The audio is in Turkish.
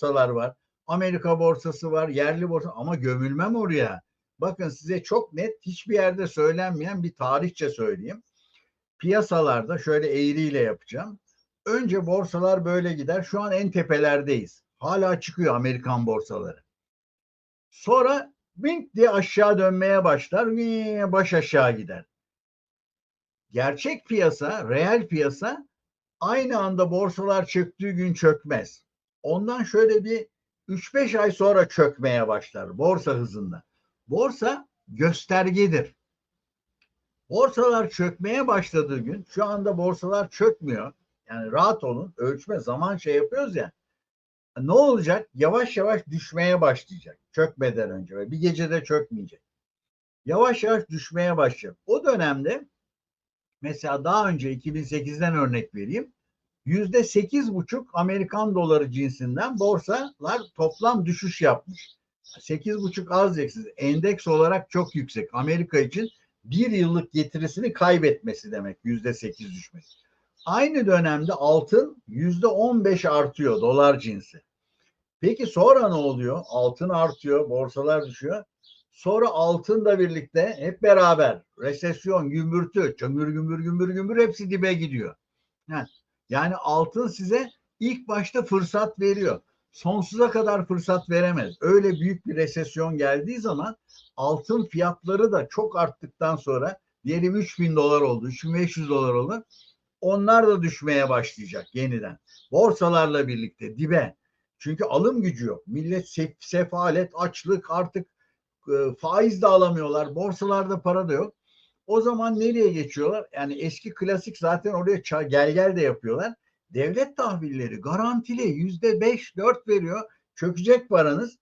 borsalar var. Amerika borsası var, yerli borsa ama gömülmem oraya. Bakın size çok net hiçbir yerde söylenmeyen bir tarihçe söyleyeyim. Piyasalarda şöyle eğriyle yapacağım. Önce borsalar böyle gider. Şu an en tepelerdeyiz. Hala çıkıyor Amerikan borsaları. Sonra bink diye aşağı dönmeye başlar. Baş aşağı gider. Gerçek piyasa, reel piyasa aynı anda borsalar çöktüğü gün çökmez. Ondan şöyle bir 3-5 ay sonra çökmeye başlar borsa hızında. Borsa göstergedir. Borsalar çökmeye başladığı gün şu anda borsalar çökmüyor. Yani rahat olun ölçme zaman şey yapıyoruz ya. Ne olacak? Yavaş yavaş düşmeye başlayacak. Çökmeden önce ve bir gecede çökmeyecek. Yavaş yavaş düşmeye başlayacak. O dönemde mesela daha önce 2008'den örnek vereyim. Yüzde sekiz buçuk Amerikan doları cinsinden borsalar toplam düşüş yapmış. Sekiz buçuk az diyeceksiniz. Endeks olarak çok yüksek. Amerika için bir yıllık getirisini kaybetmesi demek yüzde sekiz düşmesi. Aynı dönemde altın yüzde on beş artıyor dolar cinsi. Peki sonra ne oluyor? Altın artıyor, borsalar düşüyor. Sonra altınla birlikte hep beraber resesyon, gümbürtü, çömür gümbür gümbür gümbür hepsi dibe gidiyor. Yani, yani altın size ilk başta fırsat veriyor. Sonsuza kadar fırsat veremez. Öyle büyük bir resesyon geldiği zaman altın fiyatları da çok arttıktan sonra diyelim 3000 dolar oldu, 3500 dolar oldu. Onlar da düşmeye başlayacak yeniden. Borsalarla birlikte dibe. Çünkü alım gücü yok. Millet sef sefalet, açlık artık e, faiz de alamıyorlar. Borsalarda para da yok. O zaman nereye geçiyorlar? Yani eski klasik zaten oraya gel gel de yapıyorlar. Devlet tahvilleri garantili yüzde beş dört veriyor. Çökecek paranız.